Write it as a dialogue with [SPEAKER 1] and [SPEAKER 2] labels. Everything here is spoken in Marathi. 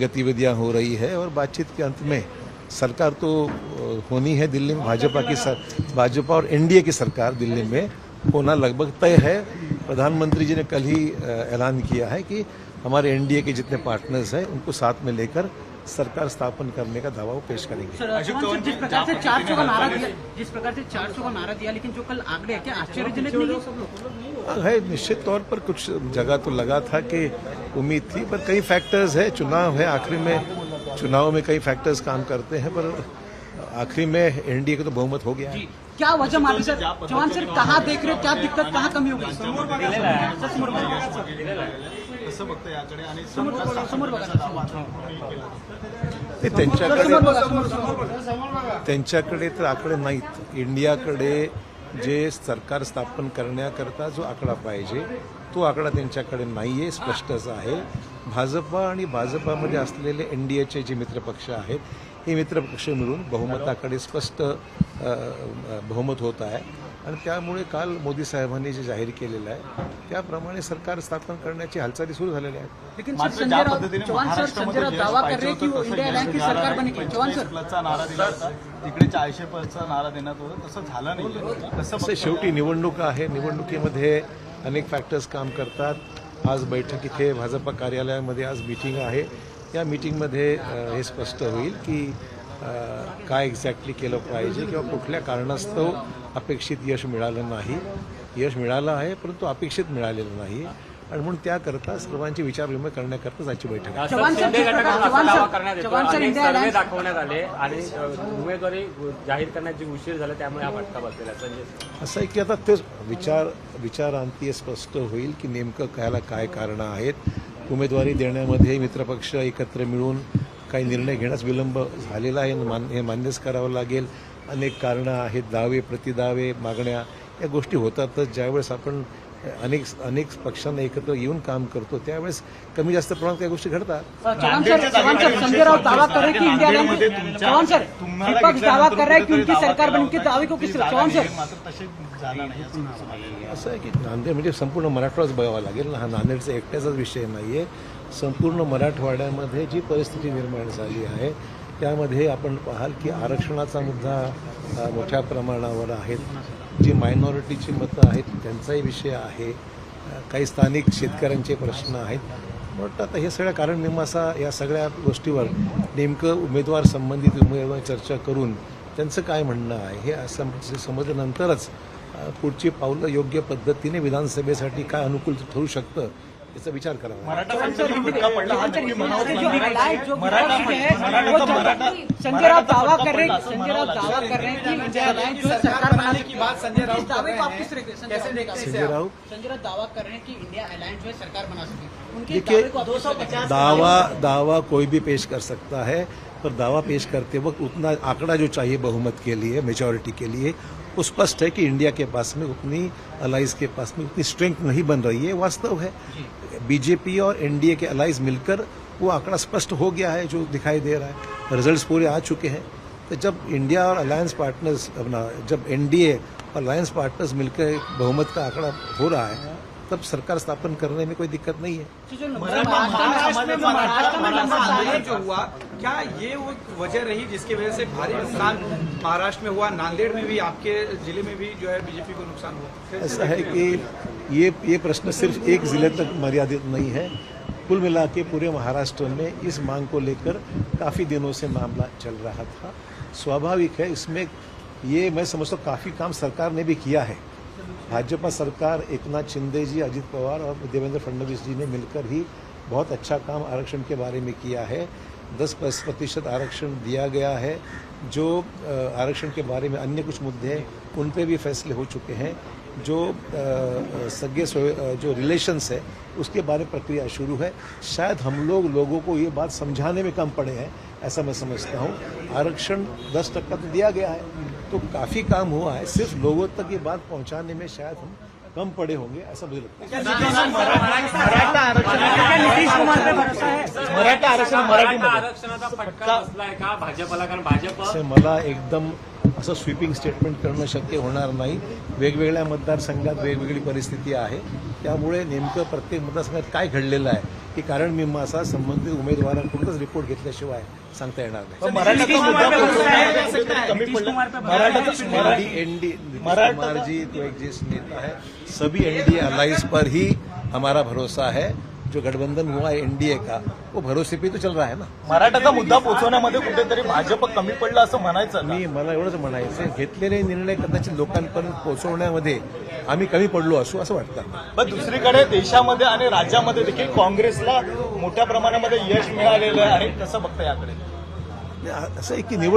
[SPEAKER 1] गतिविधियाँ हो रही है और बातचीत के अंत में सरकार तो होनी है दिल्ली में भाजपा की सर, भाजपा और एनडीए की सरकार दिल्ली में होना लगभग तय है। प्रधानमंत्री जी ने कल ही ऐलान किया है कि हमारे एनडीए के जितने पार्टनर्स हैं उनको साथ में लेकर सरकार स्थापन करने का दावा वो पेश करेंगे।
[SPEAKER 2] सर जिस प्रकार से चार सौ का नारा दिया जिस प्रकार से चार सौ का नारा दिया लेकिन जो कल आंकड़े क्या आश्चर्यजनक नहीं है?
[SPEAKER 1] निश्चित तौर पर कुछ जगह तो लगा था कि उम्मीद थी पर कई फैक्टर्स है चुनाव है। आखिरी में चुनाव में कई फैक्टर्स काम करते हैं पर आखिरी में एनडीए का तो बहुमत हो गया है।
[SPEAKER 2] क्या वजह मानते सर? चौहान सर कहाँ देख रहे हो क्या दिक्कत कहाँ कमी हो गई?
[SPEAKER 3] कसं बघतं याकडे आणि.
[SPEAKER 1] ते त्यांच्याकडे त्यांच्याकडे तर आकडे नाहीत. इंडियाकडे जे सरकार स्थापन करण्याकरता जो आकडा पाहिजे तो आकडा त्यांच्याकडे नाहीये स्पष्टच आहे. भाजपा आणि भाजपामध्ये असलेले एनडीएचे जे मित्रपक्ष आहेत हे मित्रपक्ष मिळून बहुमताकडे स्पष्ट बहुमत होत आहे. आणि त्यामुळे काल मोदी साहेबांनी जे जाहीर केलेलं आहे त्याप्रमाणे सरकार स्थापन करण्याची हालचाली सुरू झालेल्या आहेत.
[SPEAKER 2] लेकिन सर
[SPEAKER 3] मात्र
[SPEAKER 2] संजय
[SPEAKER 3] ज्या
[SPEAKER 2] राउत
[SPEAKER 3] पद्धतीने
[SPEAKER 2] चौहान सर संजय
[SPEAKER 3] महाराष्ट्रामध्ये
[SPEAKER 2] राउत
[SPEAKER 3] यश
[SPEAKER 2] दावा कर
[SPEAKER 3] पाहिजे
[SPEAKER 2] रहे कि
[SPEAKER 3] होतं
[SPEAKER 2] वो
[SPEAKER 3] तसं
[SPEAKER 2] इंडिया अलायंस की
[SPEAKER 3] यश
[SPEAKER 2] सरकार
[SPEAKER 3] मिळालं
[SPEAKER 2] बनेगी?
[SPEAKER 3] नाही.
[SPEAKER 2] चौहान सर।
[SPEAKER 3] 45 प्लसचा नारा दिला होता तिकडे चारशे प्लसचा नारा देण्यात होता तसं झालं नाही. कसं
[SPEAKER 1] असं
[SPEAKER 3] बघताय?
[SPEAKER 1] शेवटी निवडणूक आहे. निवडणुकीमध्ये अनेक फॅक्टर्स काम करतात. आज बैठक इथे भाजपा कार्यालयामध्ये आज मीटिंग आहे. या मीटिंगमध्ये हे स्पष्ट होईल की काय एक्झॅक्टली केलं पाहिजे किंवा कुठल्या कारणास्तव अपेक्षित यश मिळालं नाही. यश मिळालं आहे परंतु अपेक्षित मिळालेलं नाही. आणि म्हणून त्याकरता सर्वांची विचारविनिमय करण्याकरता आजची बैठक.
[SPEAKER 4] सर्वे दाखवण्यात आले आणि उमेदवारी जाहीर करण्याची उशीर झाला त्यामुळे हा फटका बसलेला
[SPEAKER 1] असं आहे की आता ते विचार विचारांती स्पष्ट होईल की नेमकं कायला काय कारणं आहेत. उमेदवारी देण्यामध्ये मित्रपक्ष एकत्र मिळून काही निर्णय घेण्यास विलंब झालेला आहे मान हे मान्यच करावं लागेल. अनेक कारणं आहेत दावे प्रतिदावे मागण्या या गोष्टी होतातच. ज्यावेळेस आपण अनेक अनेक पक्षांना एकत्र येऊन काम करतो त्यावेळेस कमी जास्त प्रमाणात काही गोष्टी घडतात.
[SPEAKER 3] असं
[SPEAKER 1] आहे की नांदेड म्हणजे संपूर्ण मराठवाडाच बघावा लागेल. ना हा नांदेडचा एकट्याचाच विषय नाही आहे संपूर्ण मराठवाड्यामध्ये जी परिस्थिती निर्माण झाली आहे त्यामध्ये आपण पाहाल की आरक्षणाचा मुद्दा मोठ्या प्रमाणावर आहे जी मायनॉरिटीची मतं आहेत त्यांचाही विषय आहे. काही स्थानिक शेतकऱ्यांचे प्रश्न आहेत. मला आता हे सगळ्या कारण मीमांसा या सगळ्या गोष्टीवर नेमकं उमेदवार संबंधित उमेदवार चर्चा करून त्यांचं काय म्हणणं आहे हे असं म्हणजे समजल्यानंतरच पुढची पावलं योग्य पद्धतीने विधानसभेसाठी काय अनुकूल ठरू शकतं याचा विचार
[SPEAKER 3] करा
[SPEAKER 2] संजय राव दावा कर रहे संजय राव दावा कर रहे हैं संजय राव संजय राव दावा कर रहे हैं कि इंडिया अलायंस जो है सरकार बना सके उनके दावा
[SPEAKER 1] दावा कोई भी पेश कर सकता है पर दावा पेश करते वक्त उतना आंकड़ा जो चाहिए बहुमत के लिए मेजॉरिटी के लिए, वो स्पष्ट है कि इंडिया के पास में उतनी अलाइज के पास में उतनी स्ट्रेंथ नहीं बन रही है वास्तव है। बीजेपी और एनडीए के अलाइज मिलकर वो आंकड़ा स्पष्ट हो गया है, जो दिखाई दे रहा है। रिजल्ट्स पूरे आ चुके हैं। तो जब इंडिया और अलायंस पार्टनर्स अपना, जब एनडीए और अलायंस पार्टनर्स मिलकर बहुमत का आंकड़ा हो रहा है, तब सरकार स्थापन करने में कोई दिक्कत नहीं है।
[SPEAKER 5] क्या ये वो वजह रही जिसकी वजह से भारी नुकसान महाराष्ट्र में हुआ नांदेड़ में भी आपके ज़िले में भी जो है बीजेपी को नुकसान हुआ?
[SPEAKER 1] ऐसा है कि ये ये प्रश्न सिर्फ़ एक ज़िले तक मर्यादित नहीं है। कुल मिला के पूरे महाराष्ट्र में इस मांग को लेकर काफ़ी दिनों से मामला चल रहा था। स्वाभाविक है इसमें ये मैं समझता हूँ काफ़ी काम सरकार ने भी किया है। भाजपा सरकार एकनाथ शिंदे जी अजित पवार और देवेंद्र फडणवीस जी ने मिलकर ही बहुत अच्छा काम आरक्षण के बारे में किया है। दस प्रतिशत आरक्षण दिया गया है, जो आरक्षण के बारे में अन्य कुछ मुद्दे हैं, उन पे भी फैसले हो चुके हैं। जो सगे जो रिलेशंस है, उसके बारे में प्रक्रिया शुरू है। शायद हम लोग लोगों को ये बात समझाने में कम पड़े हैं, ऐसा मैं समझता हूँ। आरक्षण दस टक्का तो दिया गया है तो काफ़ी काम हुआ है। सिर्फ़ लोगों तक ये बात पहुँचाने में शायद हम कम पड़े होंगे, ऐसा मुझे लगता है?
[SPEAKER 3] मराठा आरक्षण मराठा
[SPEAKER 4] आरक्षणाचा फटका बसलाय का भाजपला? कारण भाजप
[SPEAKER 1] असे मला एकदम असं स्वीपिंग स्टेटमेंट करणं शक्य होणार नाही. वेगवेगळ्या मतदारसंघात वेगवेगळी परिस्थिती आहे. त्यामुळे नेमकं प्रत्येक मतदारसंघात काय घडलेलं आहे की कारण मीमांसा संबंधित उमेदवारांकडूनच रिपोर्ट घेतल्याशिवाय सांगता येणार नाही. एनडी एनडी कुमार जी तो एक ज्येष्ठ नेता है सभी एनडीए अलायंस पर ही हमारा भरोसा है. जो गठबंधन हुआ है एनडीए का वो भरोसे पे तो चल रहा है ना।
[SPEAKER 3] मराठाचा मुद्दा पोहोचवण्यामध्ये कुठेतरी भाजप कमी पडला असं म्हणायचं?
[SPEAKER 1] मी मला एवढंच म्हणायचं घेतलेले निर्णय कदाचित लोकांपर्यंत पोहोचवण्यामध्ये आम्ही कमी पडलो असू असं वाटतं.
[SPEAKER 3] पण दुसरीकडे देशामध्ये आणि राज्यामध्ये देखील काँग्रेसला मोठ्या प्रमाणामध्ये यश मिळालेलं आहे कसं बघता याकडे?
[SPEAKER 1] असं आहे की निवड